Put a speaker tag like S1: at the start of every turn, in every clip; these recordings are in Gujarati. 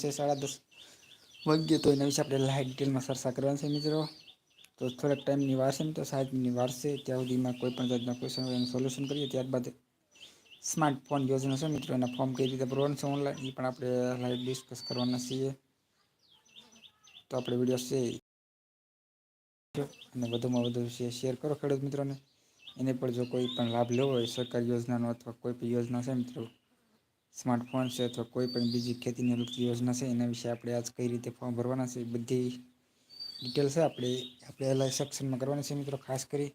S1: છે સાડા દસ વાગ્યે તો એના વિશે આપણે લાઇટ ડિટેલમાં ચર્ચા કરવાની છે મિત્રો. તો થોડાક ટાઈમની વાર છે ને, તો સાત મિની વાર છે, ત્યાં સુધીમાં કોઈ પણ જાતના ક્વેશ્ચન હોય એનું સોલ્યુશન કરીએ. ત્યારબાદ સ્માર્ટફોન યોજના છે મિત્રો, એના ફોર્મ કઈ રીતે ભરવાનું છે ઓનલાઈન એ પણ આપણે લાઈવ ડિસ્કસ કરવાના છીએ. તો આપણે વીડિયો છે અને વધુમાં વધુ શેર કરો ખેડૂત મિત્રોને. એને પણ જો કોઈ પણ લાભ લેવો હોય, સરકારી યોજનાનો અથવા કોઈ પણ યોજના છે મિત્રો સ્માર્ટફોન છે અથવા કોઈ પણ બીજી ખેતીને લગતી યોજના છે, એના વિશે આપણે આજ કઈ રીતે ફોર્મ ભરવાના છે બધી ડિટેલ છે આપણે આપણે એલા સેક્શનમાં કરવાની છે મિત્રો, ખાસ કરી.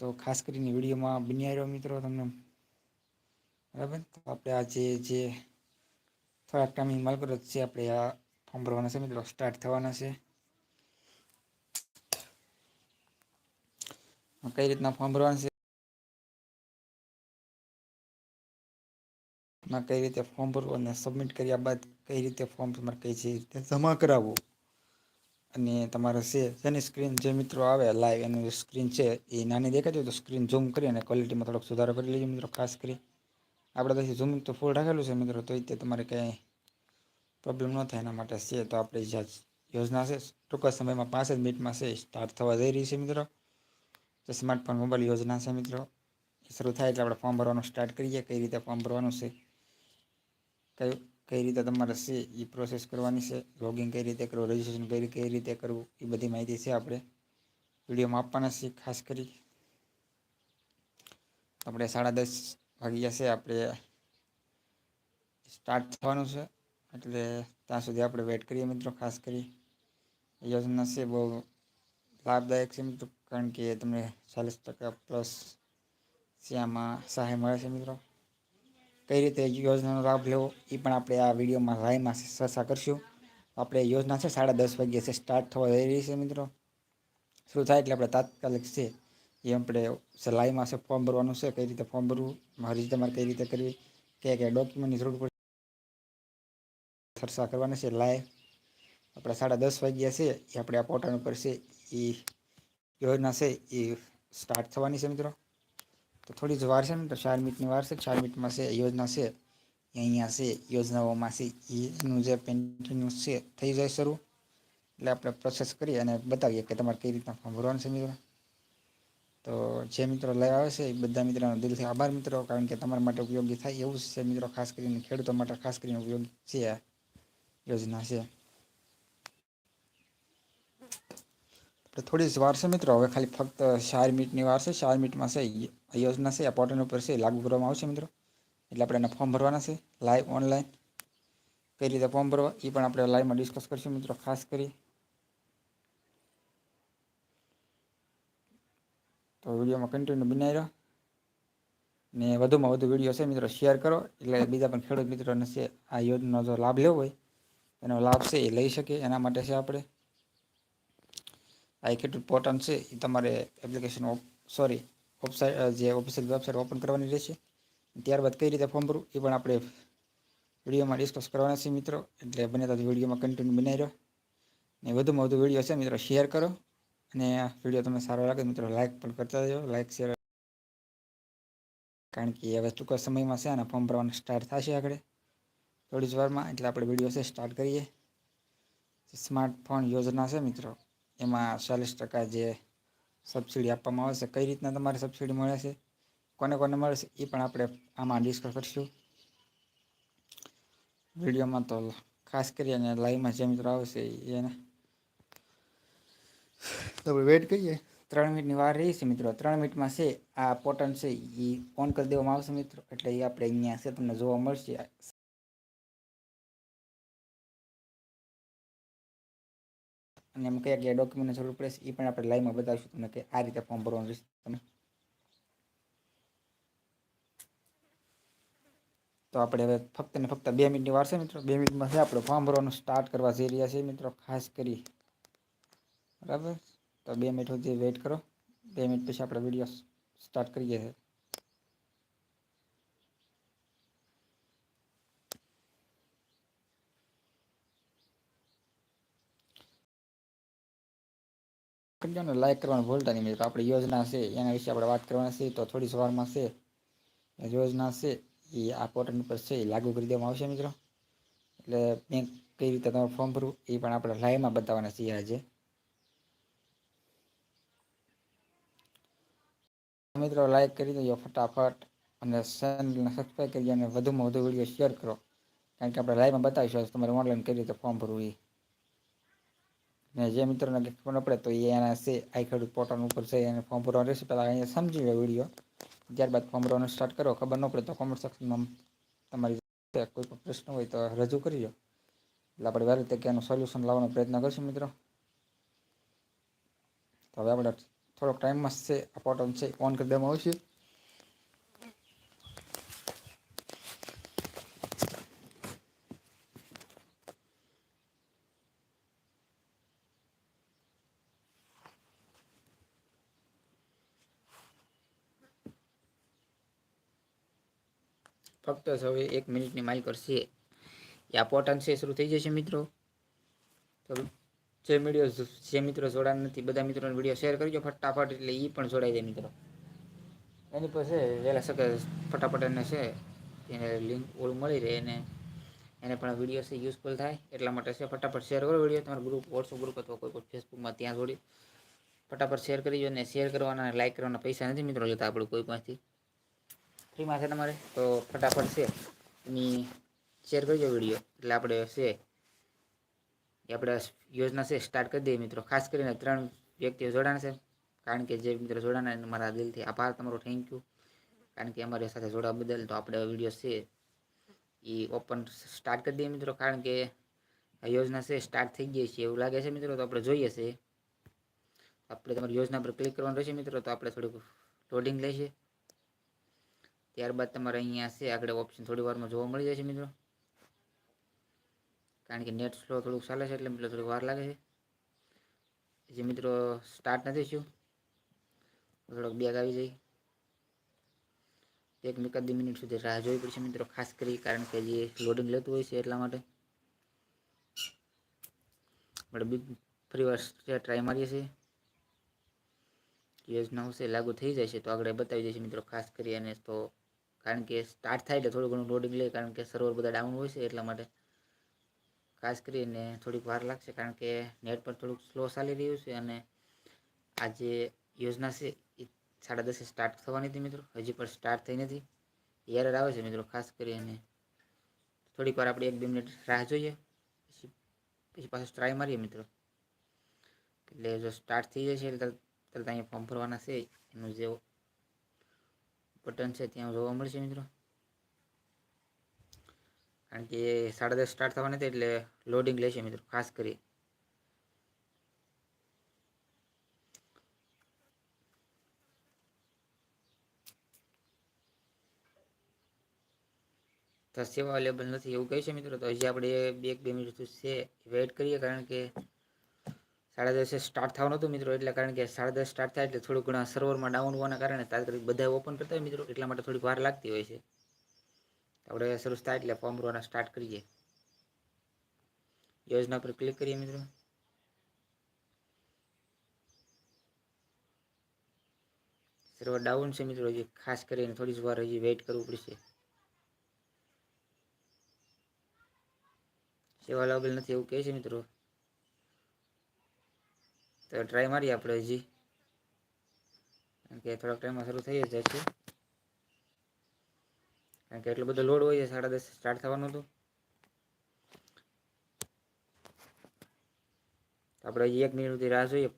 S1: તો ખાસ કરીને વિડીયોમાં બન્યા રહ્યો મિત્રો તમને. બરાબર? તો આપણે આજે જે થોડાક ટાઈમ માલગરજ છે આપણે આ ફોર્મ ભરવાના છે મિત્રો, સ્ટાર્ટ થવાના છે. કઈ રીતના ફોર્મ ભરવાના છે? માં કઈ રીતે ફોર્મ ભરવું અને સબમિટ કર્યા બાદ કઈ રીતે ફોર્મ તમારે કઈ છે રીતે જમા કરાવવું. અને તમારે છે જેની સ્ક્રીન જે મિત્રો આવે લાઈવ એનું સ્ક્રીન છે એ નાની દેખાતી હોય તો સ્ક્રીન ઝૂમ કરી અને ક્વોલિટીમાં થોડોક સુધારો કરી લેજો મિત્રો ખાસ કરી. આપણે પછી ઝૂમિંગ તો ફૂલ રાખેલું છે મિત્રો, તો તે તમારે કંઈ પ્રોબ્લેમ ન થાય એના માટે છે તો આપણે જે યોજના છે ટૂંક સમયમાં પાંચ જ મિનિટમાં છે સ્ટાર્ટ થવા જઈ રહી છે મિત્રો. જે સ્માર્ટફોન મોબાઈલ યોજના છે મિત્રો. શરૂ થાય એટલે આપણે ફોર્મ ભરવાનું સ્ટાર્ટ કરીએ કઈ રીતે ફોર્મ ભરવાનું છે. કઈ કઈ રીતે તમારે છે એ પ્રોસેસ કરવાની છે લોગિન કઈ રીતે કરવું રજિસ્ટ્રેશન કઈ કઈ રીતે કરવું એ બધી માહિતી છે આપણે વિડીયોમાં આપવાના છીએ ખાસ કરી. આપણે સાડા દસ વાગ્યા છે, આપણે સ્ટાર્ટ થવાનું છે, એટલે ત્યાં સુધી આપણે વેટ કરીએ મિત્રો, ખાસ કરી. યોજના છે, બહુ લાભદાયક છે મિત્રો, કારણ કે તમને ચાલીસ ટકા પ્લસ શિયામાં સહાય મળે છે મિત્રો. કઈ રીતે યોજનાનો લાભ લેવો એ પણ આપણે આ વિડીયોમાં લાઈવમાં ચર્ચા કરશું. આપણે યોજના છે, સાડા દસ વાગ્યે છે સ્ટાર્ટ થવા જઈ રહી છે મિત્રો. શું થાય એટલે આપણે તાત્કાલિક છે, એ આપણે લાઈવમાં છે ફોર્મ ભરવાનું છે, કઈ રીતે ફોર્મ ભરવું, મારી તમારે કઈ રીતે કરવી, કયા કયા ડોક્યુમેન્ટની જરૂર પડશે ચર્ચા કરવાની છે લાઈવ. આપણે સાડા દસ વાગ્યા છે, એ આપણે આ પોર્ટલ ઉપર છે, એ યોજના છે, એ સ્ટાર્ટ થવાની છે મિત્રો. તો થોડી જ વાર છે મિત્રો ચાર મિનિટની વાર છે ચાર મિનિટમાં છે યોજના છે એ અહીંયા છે યોજનાઓમાં છે એનું જે પેન્ટિંગ છે થઈ જાય શરૂ એટલે આપણે પ્રોસેસ કરી અને બતાવીએ કે તમારે કઈ રીતના ફોર્મ ભરવાનું છે મિત્રો તો જે મિત્રો લઈ આવે છે એ બધા મિત્રોનો દિલથી આભાર મિત્રો કારણ કે તમારા માટે ઉપયોગી થાય એવું છે મિત્રો ખાસ કરીને ખેડૂતો માટે ખાસ કરીને ઉપયોગી છે આ યોજના છે આપણે થોડી જ વાર છે મિત્રો. હવે ખાલી ફક્ત ચાર મિનિટની વાર છે. ચાર મિનિટમાં છે યોજના છે. આ પોર્ટલ ઉપર છે લાગુ કરવામાં આવશે મિત્રો. એટલે આપણે એના ફોર્મ ભરવાના છે. લાઈવ ઓનલાઈન કઈ રીતે ફોર્મ ભરવા એ પણ આપણે લાઈવમાં ડિસ્કસ કરીશું મિત્રો. ખાસ કરી. તો વિડીયોમાં કન્ટિન્યુ બનાવી રહ્યો. ને વધુમાં વધુ વીડિયો છે મિત્રો શેર કરો. એટલે બીજા પણ ખેડૂત મિત્રોને છે, આ યોજનાનો જો લાભ લેવો હોય, એનો લાભ છે એ લઈ શકે એના માટે છે આપણે આ કેટલું પોર્ટલ છે એ તમારે એપ્લિકેશન સોરી વેબસાઇટ જે ઓફિશિયલ વેબસાઇટ ઓપન કરવાની રહેશે ત્યારબાદ કઈ રીતે ફોર્મ ભરવું એ પણ આપણે વિડીયોમાં ડિસ્કસ કરવાના છે મિત્રો એટલે બને તો વિડીયોમાં કન્ટિન્યુ બનાવી રહ્યો ને વધુમાં વધુ વીડિયો છે, મિત્રો શેર કરો. અને વીડિયો તમને સારો લાગે મિત્રો લાઇક પણ કરતા જજો લાઇક શેર કારણ કે હવે ટૂંકા સમયમાં છે અને ફોર્મ ભરવાનું સ્ટાર્ટ થશે આગળ. થોડી જ વારમાં, એટલે આપણે વીડિયો છે સ્ટાર્ટ કરીએ. સ્માર્ટફોન યોજના છે, મિત્રો. એમાં ચાલીસ ટકા જે સબસિડી આપવામાં આવે છે કઈ રીતના તમારે સબસિડી મળે છે કોને કોને મળે છે એ પણ આપણે આમાં ડિસ્કસ કરીશું. વિડીયોમાં તો ખાસ કરી અને લાઈવમાં જે મિત્રો આવશે એને તો વેટ કરીએ. ત્રણ મિનિટની વાર રહી છે મિત્રો ત્રણ મિનિટમાં છે આ પોટન છે એ ઓન કરી દેવામાં આવશે મિત્રો એટલે એ આપણે અહીંયા છે તમને જોવા મળશે. અને એમ કયા કયા ડોક્યુમેન્ટની જરૂર પડે છે, એ પણ આપણે લાઈવમાં બતાવીશું તમને કે આ રીતે ફોર્મ ભરવાનું રહેશે તમે તો આપણે હવે ફક્ત ને ફક્ત બે મિનિટની વાર છે મિત્રો. બે મિનિટમાં છે આપણે ફોર્મ ભરવાનું સ્ટાર્ટ કરવા જઈ રહ્યા છીએ મિત્રો, ખાસ કરી. બરાબર? તો બે મિનિટ સુધી વેઇટ કરો. બે મિનિટ પછી આપણે વીડિયો સ્ટાર્ટ કરીએ છીએ. કરી ને લાઈક કરવાનું ભૂલતા નહીં. મિત્રો આપણી યોજના છે, એના વિશે આપણે વાત કરવાની છે, તો થોડી સવારમાં છે. યોજના છે, એ આ પોર્ટલ ઉપર છે, એ લાગુ કરી દેવામાં આવશે મિત્રો. એટલે બેંક કઈ રીતે તમે ફોર્મ ભરવું એ પણ આપણે લાઈવમાં બતાવવાના છીએ આજે. મિત્રો લાઈક કરી દેજો ફટાફટ, અને ચેનલને સબસ્ક્રાઈબ કરી અને વધુમાં વધુ વીડિયો શેર કરો. કારણ કે આપણે લાઈવમાં બતાવીશું તમારે ઓનલાઈન કઈ રીતે ફોર્મ ભરવું એ. ને જે મિત્રોને ખબર ન પડે તો એ એના છે આઈ ખેડૂત પોર્ટલ ઉપર છે એને ફોર્મ ભરવાનું રહેશે. પહેલાં અહીંયા સમજી લો વીડિયો. ત્યારબાદ ફોર્મ ભરવાનું સ્ટાર્ટ કરો. ખબર ન પડે તો કોમેન્ટ સેક્શનમાં તમારી કોઈ પણ પ્રશ્ન હોય તો રજૂ કરી લો. એટલે આપણે વહેલી તકે એનું સોલ્યુશન લાવવાનો પ્રયત્ન કરીશું મિત્રો. તો હવે આપણે થોડોક ટાઈમમાં છે. આ પોર્ટલ છે ઓન કરી દેવામાં આવશે. ફક્ત હવે એક મિનિટની માઇલ કરશે. એ આ છે શરૂ થઈ જશે મિત્રો. તો જે વીડિયો જે મિત્રો જોડાણ નથી, બધા મિત્રોને વીડિયો શેર કરજો ફટાફટ, એટલે એ પણ જોડાઈ જાય મિત્રો. એની પાસે વહેલા શકે ફટાફટ એને છે, એને લિંક ઓળું મળી રહે એને એને પણ વીડિયો છે યુઝફુલ થાય. એટલા માટે છે ફટાફટ શેર કરો વીડિયો તમારા ગ્રુપ વોટ્સઅપ ગ્રુપ અથવા કોઈ પણ ફેસબુકમાં ત્યાં જોડી. ફટાફટ શેર કરી અને શેર કરવાના લાઇક કરવાના પૈસા નથી મિત્રો લેતા આપણે કોઈ પાસેથી ફ્રીમાં છે તમારે તો ફટાફટ છે. એની શેર કરજો વીડિયો એટલે આપણે છે, એ આપણે યોજના છે સ્ટાર્ટ કરી દઈએ મિત્રો. ખાસ કરીને ત્રણ વ્યક્તિઓ જોડાણ છે. કારણ કે જે મિત્રો જોડાણા એને મારા દિલથી આભાર તમારો. થેન્ક યુ કારણ કે અમારી સાથે જોડાવા બદલ તો આપણે વીડિયો છે, એ ઓપન સ્ટાર્ટ કરી દઈએ મિત્રો. કારણ કે આ યોજના છે સ્ટાર્ટ થઈ ગઈ છે. એવું લાગે છે મિત્રો, તો આપણે જોઈએ છે. આપણે તમારી યોજના પર ક્લિક કરવાનું રહેશે મિત્રો, તો આપણે થોડુંક લોડિંગ લેશે ત્યારબાદ તમારે અહીંયા છે, આગળ ઓપ્શન થોડી વારમાં જોવા મળી જશે મિત્રો. કારણ કે નેટ સ્લો થોડુંક ચાલે છે એટલે મિત્રો થોડીક વાર લાગે છે. જે મિત્રો સ્ટાર્ટ નથી થયું થોડોક બેગ આવી જાય. એક એકાદી મિનિટ સુધી રાહ જોવી પડશે મિત્રો, ખાસ કરી કારણ કે જે લોડિંગ લેતું હોય છે એટલા માટે. આપણે બી ફરી વાર ટ્રાય મારીએ છીએ. યોજના હશે લાગુ થઈ જાય છે તો આગળ બતાવી દઈશું મિત્રો, ખાસ કરી અને તો કારણ કે સ્ટાર્ટ થાય એટલે થોડું ઘણું લોડિંગ લે, કારણ કે સર્વર બધા ડાઉન હોય છે એટલા માટે. ખાસ કરીને થોડીક વાર લાગશે, કારણ કે નેટ પર થોડુંક સ્લો ચાલી રહ્યું છે અને આ જે યોજના છે એ સાડા દસે સ્ટાર્ટ થવાની હતી મિત્રો. હજી પણ સ્ટાર્ટ થઈ નથી. એરર આવે છે મિત્રો, ખાસ કરીને. થોડીક વાર આપણે એક બે મિનિટ રાહ જોઈએ. પછી પછી પાછું ટ્રાય મારીએ મિત્રો. એટલે જો સ્ટાર્ટ થઈ જશે એટલે તરત અહીંયા ફોર્મ ભરવાના છે. એનું જે બટન છે ત્યાં જોવા મળશે મિત્રો. કારણ કે સાડા દસ સ્ટાર્ટ થવાના હતી એટલે લોડિંગ લેશે મિત્રો, ખાસ કરી. સેવા અવેલેબલ નથી એવું કહે છે મિત્રો, તો હજી આપણે બે બે મિનિટ છે. વેઇટ કરીએ કારણ કે સાડા દસે સ્ટાર્ટ થવાનું હતું મિત્રો, એટલે કારણ કે સાડા દસ સ્ટાર્ટ થાય એટલે થોડું ઘણા સર્વરમાં ડાઉન હોવાના કારણે તાત્કાલિક બધા ઓપન કરતા હોય મિત્રો, એટલા માટે થોડીક વાર લાગતી હોય છે. આપણે શરૂ થાય એટલે ફોર્મ ભરવાના સ્ટાર્ટ કરીએ. યોજના પર ક્લિક કરીએ મિત્રો. સર્વર ડાઉન છે મિત્રો, હજી ખાસ કરીને થોડી જ વાર હજી વેઇટ કરવું પડશે. સેવા અવેલેબલ નથી એવું કહે છે મિત્રો. તો ટ્રાય મારીએ આપણે હજી. કારણ કે થોડાક ટાઈમમાં શરૂ થઈ જ જશે કારણ કે એટલો બધો લોડ હોય છે, સાડા દસ સ્ટાર્ટ થવાનું હતું. આપણે હજી એક મિનિટ સુધી રાહ જોઈએ.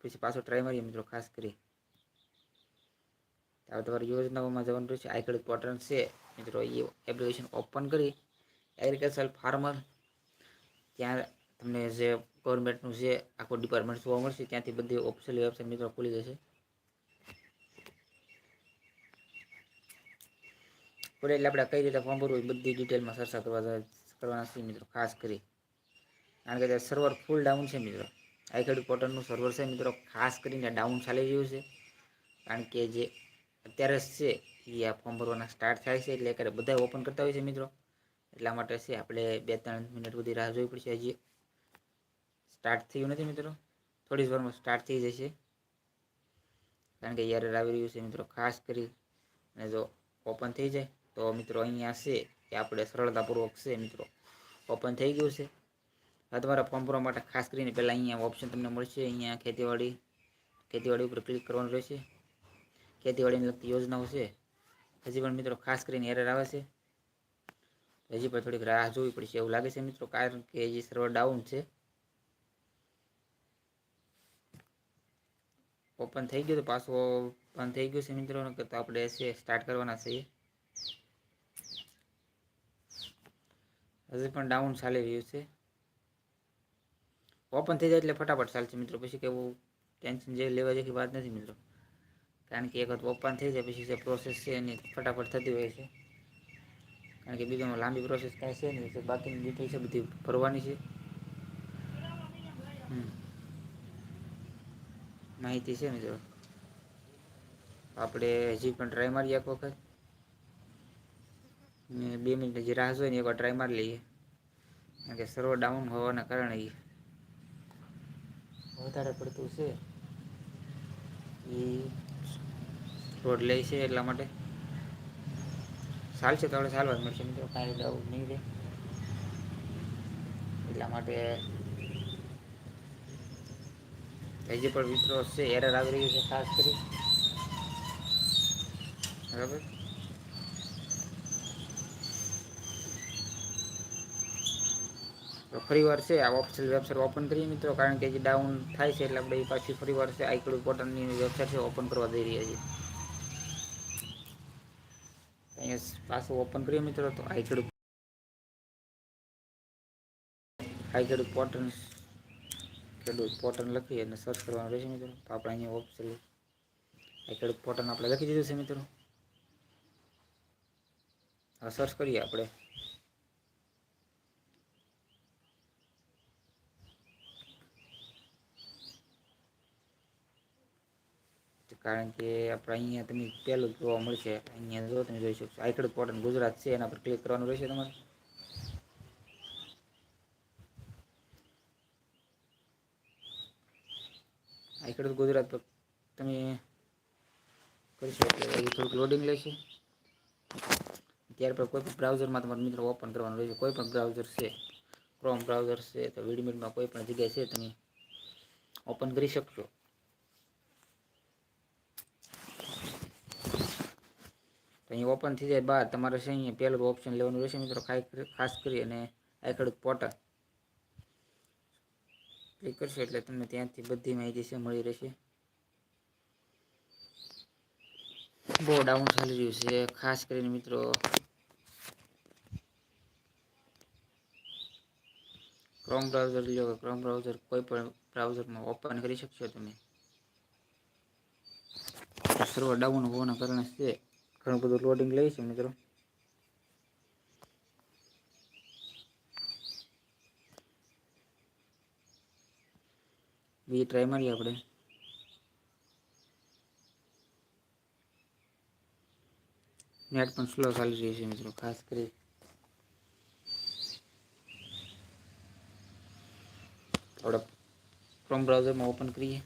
S1: પછી પાછો ટ્રાય મારીએ મિત્રો, ખાસ કરી. હવે તમારી યોજનાઓમાં જવાનું રહેશે. આગળ પોર્ટલ છે. મિત્રો, એ એપ્લિકેશન ઓપન કરી. એગ્રીકલ્ચર ફાર્મર ત્યાં તમને જે ગવર્મેન્ટનું છે આખું ડિપાર્ટમેન્ટ જોવા મળશે, ત્યાંથી બધી ઓફિશિયલ વેબસાઇટ મિત્રો ખુલી જશે. ખુલે એટલે આપણે કઈ રીતે ફોર્મ ભરવું બધી ડિટેલમાં ચર્ચા કરવા કરવાના છે મિત્રો, ખાસ કરી. કારણ કે સર્વર ફૂલ ડાઉન છે મિત્રો. આઈ ખેડૂત પોર્ટલનું સર્વર છે મિત્રો, ખાસ કરીને ડાઉન ચાલી રહ્યું છે. કારણ કે જે અત્યારે છે, એ આ ફોર્મ ભરવાના સ્ટાર્ટ થાય છે, એટલે અત્યારે બધા ઓપન કરતા હોય છે મિત્રો. એટલા માટે છે, આપણે બે ત્રણ મિનિટ સુધી રાહ જોવી પડશે હજી. સ્ટાર્ટ થયું નથી મિત્રો. થોડી જ વારમાં સ્ટાર્ટ થઈ જશે. કારણ કે યાર આવી રહ્યું છે મિત્રો, ખાસ કરી. અને જો ઓપન થઈ જાય, તો મિત્રો અહીંયા છે કે આપણે સરળતાપૂર્વક છે મિત્રો.
S2: ઓપન થઈ ગયું છે. હવે તમારા ફોર્મ ભરવા માટે ખાસ કરીને પહેલાં અહીંયા ઓપ્શન તમને મળશે. અહીંયા ખેતીવાડી ખેતીવાડી ઉપર ક્લિક કરવાનું રહેશે. ખેતીવાડીને લગતી યોજનાઓ છે. હજી પણ મિત્રો ખાસ કરીને એરર આવે છે. હજી પણ થોડીક રાહ જોવી પડશે એવું લાગે છે મિત્રો, કારણ કે જે સર્વર ડાઉન છે. ઓપન થઈ ગયું તો પાછું ઓપન થઈ ગયું છે મિત્રો તો આપણે સ્ટાર્ટ કરવાના છીએ. હજી પણ ડાઉન ચાલી રહ્યું છે. ઓપન થઈ જાય એટલે ફટાફટ ચાલશે મિત્રો, પછી કેવું ટેન્શન જે લેવા જેવી વાત નથી મિત્રો. કારણ કે એક વખત ઓપન થઈ જાય પછી જે પ્રોસેસ છે એની ફટાફટ થતી હોય છે. કારણ કે બીજામાં લાંબી પ્રોસેસ કાંઈ છે નહીં, બાકીની ડિટેલ છે બધી ભરવાની છે. હમ. માહિતી છે મિત્રો આપણે હજી પણ ટ્રાય મારીએ એક વખત. ને બે મિનિટ હજી રાહ જોઈએ ને એકવાર ટ્રાય મારી લઈએ. કારણ કે સર્વર ડાઉન હોવાના કારણે વધારે પડતું છે. એ રોડ લે છે એટલા માટે. ચાલશે તો આપણે ચાલવા જ મળશે મિત્રો કાંઈ ડાઉટ નહીં રહે. એટલા માટે હજી પણ મિત્રો છે એરર આવી રહ્યું છે ખાસ કરી. બરાબર? તો ફરી વાર છે, આ ઓફિશિયલ વેબસાઇટ ઓપન કરીએ મિત્રો, કારણ કે જે ડાઉન થાય છે, એટલે આપણે એ પાછી ફરી વાર છે આઈકડ પોર્ટલની વેબસાઇટ છે ઓપન કરવા જઈ રહ્યા છીએ. અહીંયા પાછું ઓપન કરીએ મિત્રો, તો આઈકડ આઈકડ પોર્ટલ ખેડૂત પોર્ટલ લખી અને સર્ચ કરવાનું રહેશે મિત્રો. તો આપણે અહીંયા ઓફિશિયલ આઈકડુ પોર્ટલ આપણે લખી દીધું છે મિત્રો. હવે સર્ચ કરીએ આપણે. કારણ કે આપણે અહીંયા તમે પહેલું જોવા મળશે. અહીંયા જો તમે જોઈ શકશો આઈકડ પોર્ટન ગુજરાત છે, એના પર ક્લિક કરવાનું રહેશે તમારે. આઈકડ ગુજરાત પર તમે કરી શકો થોડુંક લોડિંગ લેશે. ત્યાર પર કોઈ પણ બ્રાઉઝરમાં તમારે મિત્રો ઓપન કરવાનું રહેશે, કોઈ પણ બ્રાઉઝર છે ક્રોમ બ્રાઉઝર છે, તો વિડીમેટમાં કોઈ પણ જગ્યાએ છે, તમે ઓપન કરી શકશો. તો અહીં ઓપન થઈ જાય બાદ તમારે છે અહીંયા પહેલું ઓપ્શન લેવાનું રહેશે મિત્રો, ખાસ કરી અને આ ખેડૂત પોર્ટલ ક્લિક કરશો એટલે તમને ત્યાંથી બધી માહિતી છે, મળી રહેશે. બહુ ડાઉન ચાલી રહ્યું છે. ખાસ કરીને મિત્રો ક્રોમ બ્રાઉઝર લો ક્રોમ બ્રાઉઝર કોઈ પણ બ્રાઉઝરમાં ઓપન કરી શકશો તમે. સર્વર ડાઉન હોવાના કારણે છે. ઘણું બધું લોડિંગ લે છે મિત્રો. બી ટ્રાય મારીએ આપણે નેટ પણ સ્લો ચાલી રહ્યું છે મિત્રો ખાસ કરી આપણે ક્રોમ બ્રાઉઝરમાં ઓપન કરીએ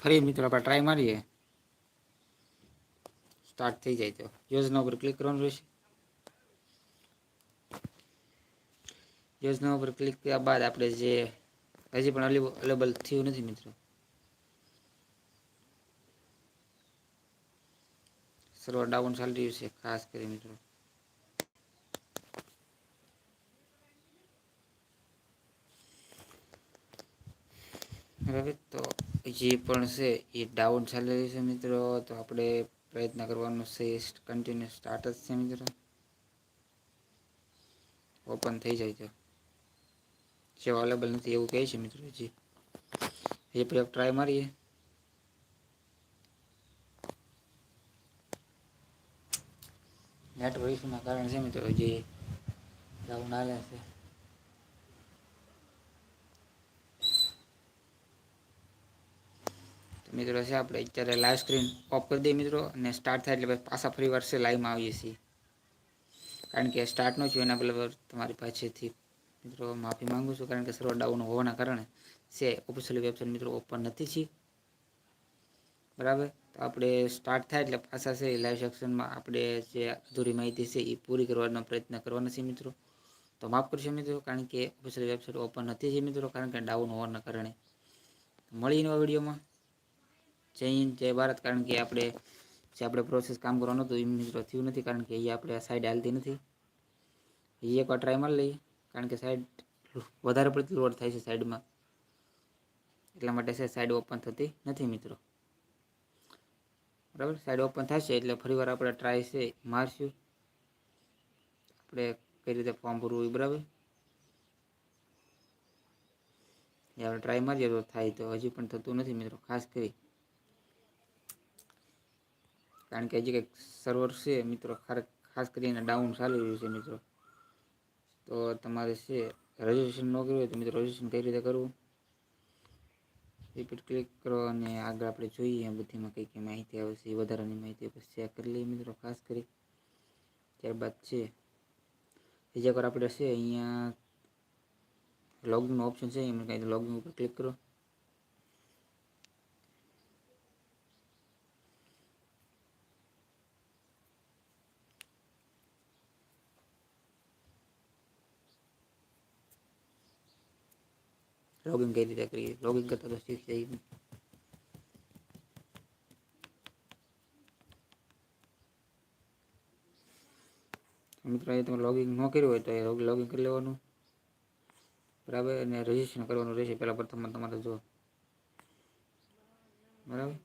S2: ફરી મિત્રો આપણે ટ્રાય મારીએ. સ્ટાર્ટ થઈ જાય તો. યોજના ઉપર ક્લિક કરવાનું રહેશે. યોજના ઉપર ક્લિક કર્યા બાદ આપણે જે હજી પણ અવેલેબલ થયું નથી મિત્રો. સર્વર ડાઉન ચાલી રહ્યું છે, ખાસ કરી મિત્રો. બરાબર તો જે પણ છે એ ડાઉન ચાલી રહ્યું છે મિત્રો, તો આપણે પ્રયત્ન કરવાનો છે કન્ટિન્યુ સ્ટાર્ટ જ છે મિત્રો. ઓપન થઈ જાય છે. જે અવેલેબલ નથી એવું કહે છે મિત્રો જી એ પ્રયોગ ટ્રાય મારીએ. નેટવર્ક ઇસ્યુના કારણે છે મિત્રો જે ડાઉન હાલે છે તો મિત્રો, છે આપણે અત્યારે લાઈવ સ્ક્રીન ઓફ કરી દઈએ મિત્રો, અને સ્ટાર્ટ થાય એટલે પાછા ફરી વર્ષે છે લાઈવમાં આવીએ છીએ. કારણ કે સ્ટાર્ટ ન થયું એના બરાબર તમારી પાસેથી. મિત્રો, માફી માંગુ છું, કારણ કે સર્વર ડાઉન હોવાના કારણે છે ઓફિશિયલ વેબસાઇટ મિત્રો ઓપન નથી છે બરાબર? તો આપણે સ્ટાર્ટ થાય એટલે પાછા છે લાઈવ સેક્શનમાં આપણે જે અધૂરી માહિતી છે, એ પૂરી કરવાનો પ્રયત્ન કરવાના છે, મિત્રો. તો માફ કરશો, મિત્રો, કારણ કે ઓફિશિયલ વેબસાઇટ ઓપન નથી છે મિત્રો, કારણ કે ડાઉન હોવાના કારણે. મળીને વિડીયોમાં. જય હિન્દ, જય ભારત. કારણ કે આપણે જે આપણે પ્રોસેસ કામ કરવાનું હતું એ મિત્રો થયું નથી. કારણ કે અહીંયા આપણે સાઈડ હાલતી નથી. એ એકવાર ટ્રાય મારી લઈએ. કારણ કે સાઈડ વધારે પડતી લોડ થાય છે સાઈડમાં એટલા માટે છે સાઈડ ઓપન થતી નથી, મિત્રો. બરાબર? સાઈડ ઓપન થશે એટલે ફરીવાર આપણે ટ્રાય છે, મારશું. આપણે કઈ રીતે ફોર્મ ભરવું એ બરાબર? એ આપણે ટ્રાય મારીએ તો થાય તો. હજી પણ થતું નથી, મિત્રો. ખાસ કરી. કારણ કે હજી કંઈક સર્વર છે મિત્રો ખાસ કરીને ડાઉન ચાલી રહ્યું છે મિત્રો. તો તમારે છે રજિસ્ટ્રેશન ન કર્યું હોય તો મિત્રો રજિસ્ટ્રેશન કઈ રીતે કરવું? રિપીટ ક્લિક કરો અને આગળ આપણે જોઈએ બધીમાં કઈ કઈ માહિતી આવશે એ વધારાની માહિતી પછી ચેક કરી લઈએ મિત્રો, ખાસ કરી. ત્યારબાદ છે, બીજા વાર આપણે છે અહીંયા લોગિન ઓપ્શન છે, એમાં કંઈ લોગિન ઉપર ક્લિક કરો. લોગિન કઈ રીતે કરીએ? લોગિન કરતા તો શીખ જાય. મિત્રો એ તમે લોગિન ન કર્યું હોય તો એ લોગિન કરી લેવાનું. બરાબર? અને રજીસ્ટ્રેશન કરવાનું રહેશે. પહેલાં પ્રથમમાં તમારે જો બરાબર?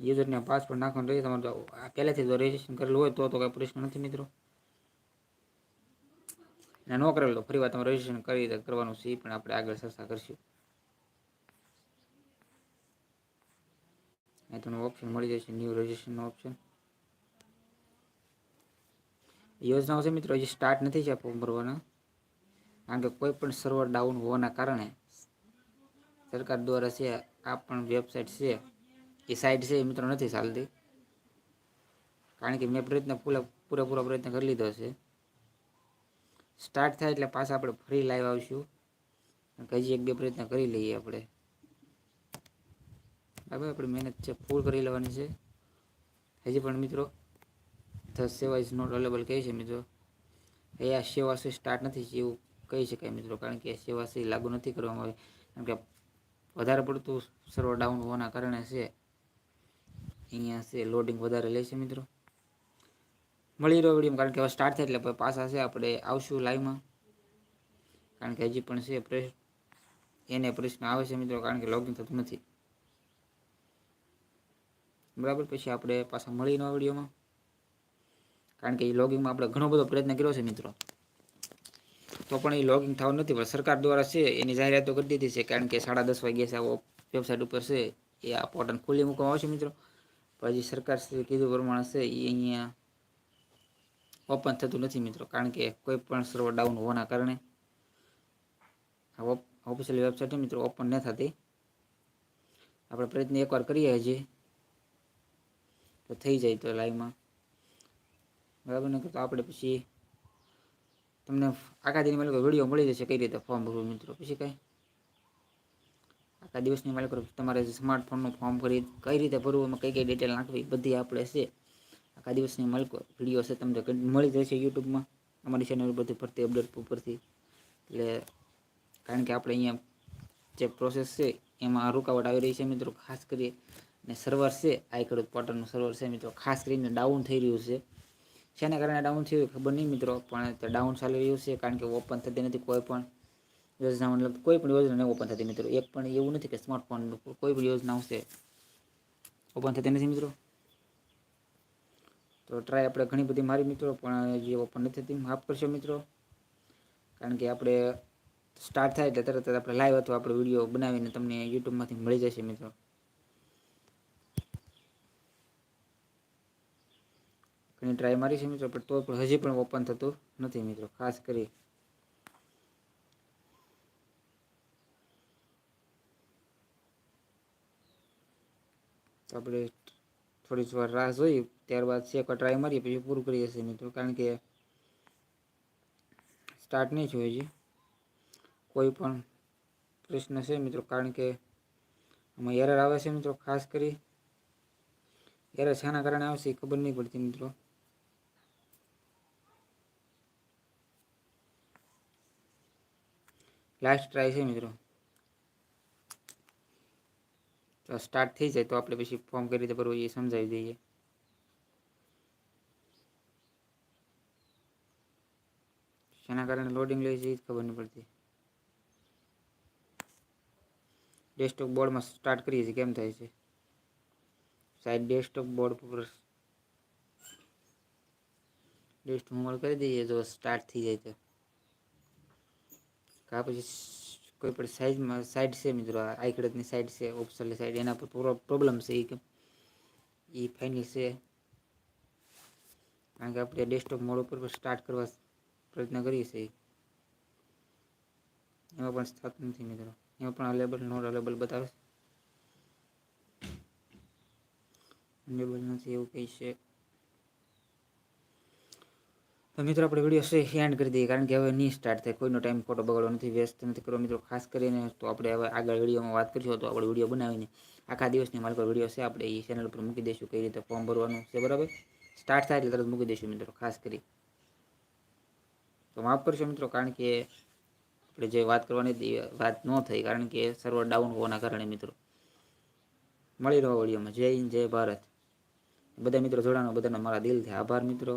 S2: યુઝરને પાસવર્ડ નાખવાનું રહેશે તમારે પહેલેથી જો રજીસ્ટ્રેશન કરેલું હોય તો તો કાંઈ પ્રશ્ન નથી, મિત્રો. અને ન કરેલું તો ફરી વાર તમે રજીસ્ટ્રેશન કરી રીતે કરવાનું છે પણ આપણે આગળ ચર્ચા કરીશું. અહીં તમને ઓપ્શન મળી જશે ન્યૂ રજીસ્ટ્રેશનનો ઓપ્શન યોજનાઓ છે મિત્રો, હજી સ્ટાર્ટ નથી છે ફોર્મ ભરવાના. કારણ કે કોઈ પણ સર્વર ડાઉન હોવાના કારણે સરકાર દ્વારા છે, આ પણ વેબસાઇટ છે, એ સાઇટ છે એ મિત્રો નથી ચાલતી. કારણ કે મેં પ્રયત્ન પૂરા પૂરેપૂરો પ્રયત્ન કરી લીધો છે. સ્ટાર્ટ થાય એટલે પાછા આપણે ફરી લાઈવ આવશું. હજી એક બે પ્રયત્ન કરી લઈએ આપણે. બરાબર, આપણે મહેનત છે ફૂલ કરી લેવાની છે. હજી પણ મિત્રો ધ સેવા ઇઝ નોટ અવેલેબલ કહે છે મિત્રો. એ આ સેવા છે સ્ટાર્ટ નથી એવું કહી શકાય મિત્રો, કારણ કે સેવા છે લાગુ નથી કરવામાં આવી. કારણ કે વધારે પડતું સર્વર ડાઉન હોવાના કારણે છે. અહીંયા છે લોડિંગ વધારે લે છે મિત્રો. મળી રહ્યો વીડિયો કારણ કે હવે સ્ટાર્ટ થાય એટલે પાછા છે આપણે આવશું લાઈવમાં કારણ કે હજી પણ છે પ્રશ્ન. એને પ્રશ્ન આવે છે મિત્રો કારણ કે લોગિન થતું નથી. બરાબર? પછી આપણે પાછા મળી રહ્યો વિડીયોમાં. કારણ કે એ લોગિંગમાં આપણે ઘણો બધો પ્રયત્ન કર્યો છે મિત્રો. તો પણ એ લોગિંગ થવાનું નથી, પણ સરકાર દ્વારા છે એની જાહેરાતો કરી દીધી છે કારણ કે સાડા દસ વાગ્યા છે વેબસાઇટ ઉપર છે એ આ પોર્ટલ ખુલ્લી મૂકવામાં આવશે મિત્રો. હજી સરકાર કીધું પ્રમાણે છે એ અહીંયા ઓપન થતું નથી મિત્રો, કારણ કે કોઈ પણ સર્વર ડાઉન હોવાના કારણે ઓફિશિયલ વેબસાઇટ મિત્રો ઓપન ન થતી. આપણે પ્રયત્ન એકવાર કરીએ હજી. તો થઈ જાય તો લાઈવમાં બરાબર ને? તો આપણે પછી તમને આખા દિનમાં માલિકો વીડિયો મળી જશે કઈ રીતે ફોર્મ ભરવું મિત્રો? પછી કંઈ. આખા દિવસની માલિકો તમારે સ્માર્ટફોનનું ફોર્મ કરી, કઈ રીતે ભરવું, એમાં કઈ કઈ ડિટેલ નાખવી બધી આપણે છે. આખા દિવસની માલિકો વીડિયો છે, તમને મળી જશે યુટ્યુબમાં. અમારી ચેનલ પરથી ફરતી અપડેટ ઉપરથી. એટલે કારણ કે આપણે અહીંયા જે પ્રોસેસ છે, એમાં રૂકાવટ આવી રહી છે મિત્રો, ખાસ કરી અને સર્વર છે આઈ ખેડૂત પોર્ટલનું સર્વર છે મિત્રો. ખાસ કરીને ડાઉન થઈ રહ્યું છે. શેના કારણે ડાઉન થયું ખબર નહીં મિત્રો, પણ ડાઉન ચાલી રહ્યું છે, કારણ કે ઓપન થતી નથી કોઈ પણ યોજના, મતલબ કોઈ પણ યોજના ઓપન થતી મિત્રો. એક પણ એવું નથી કે સ્માર્ટફોન કોઈ પણ યોજના આવશે ઓપન થતી નથી મિત્રો. તો ટ્રાય આપણે ઘણી બધી મારી મિત્રો, પણ જે ઓપન નથી થતી, માફ કરશો મિત્રો. કારણ કે આપણે સ્ટાર્ટ થાય એટલે તરત જ આપણે લાઈવ અથવા આપણે વીડિયો બનાવીને તમને યુટ્યુબમાંથી મળી જશે મિત્રો. ઘણી ટ્રાય મારી છે મિત્રો, પણ તો પણ હજી પણ ઓપન થતું નથી મિત્રો, ખાસ કરી. આપણે થોડી વાર રાહ જોઈ, ત્યારબાદ શેક ટ્રાય મારીએ, પછી પૂરું કરી હશે મિત્રો. કારણ કે સ્ટાર્ટ નહીં થયું હજી. કોઈ પણ પ્રશ્ન છે મિત્રો, કારણ કે આમાં એરર આવે છે મિત્રો, ખાસ કરી. એરર શાના કારણે આવશે એ ખબર નહીં પડતી મિત્રો. લાસ્ટ ટ્રાય છે મિત્રો. તો સ્ટાર્ટ થઈ જાય તો આપણે પછી ફોર્મ કઈ રીતે ભરવું એ સમજાવી દઈએ શેના કારણે લોડિંગ લે છે એ જ ખબર નહીં પડતી ડેસ્કટોપ બોર્ડમાં સ્ટાર્ટ કરીએ છીએ કેમ થાય છે સાઈડ ડેસ્કટોપ બોર્ડ પર ડેસ્કટોપ મોડ કરી દઈએ જો સ્ટાર્ટ થઈ જાય તો કા પછી કોઈ પણ સાઇઝમાં સાઈડ છે મિત્રો આઈ સાઇડ છે ઓપ્શનની સાઈડ એના પર પ્રોબ્લેમ છે એ કે. એ ફાઇનલ છે. કારણ કે આપણે ડેસ્કટોપ મોડ ઉપર સ્ટાર્ટ કરવા પ્રયત્ન કરીએ છીએ એમાં પણ થતું નથી મિત્રો. એમાં પણ અવેલેબલ નોટ અવેલેબલ બતાવે છે. અવેલેબલ નથી એવું કહી છે. તો મિત્રો આપણે વીડિયો છે એન્ડ કરી દઈએ, કારણ કે હવે નહીં સ્ટાર્ટ થાય. કોઈનો ટાઈમ ખોટો બગાડવો નથી, વ્યસ્ત નથી કરવો મિત્રો. ખાસ કરીને તો આપણે હવે આગળ વિડીયોમાં વાત કરીશું, તો આપણે વીડિયો બનાવીને આખા દિવસની મારી પર વીડિયો છે. આપણે એ ચેનલ ઉપર મૂકી દઈશું, કઈ રીતે ફોર્મ ભરવાનું છે, બરાબર? સ્ટાર્ટ થાય એટલે તરત મૂકી દઈશું મિત્રો, ખાસ કરી. તો માફ કરશો મિત્રો, કારણ કે આપણે જે વાત કરવાની હતી વાત ન થઈ, કારણ કે સર્વર ડાઉન હોવાના કારણે મિત્રો. મળી રહ્યો વિડીયોમાં જય હિન્દ, જય ભારત. બધા મિત્રો જોડાનો બધાનો મારા દિલથી આભાર મિત્રો.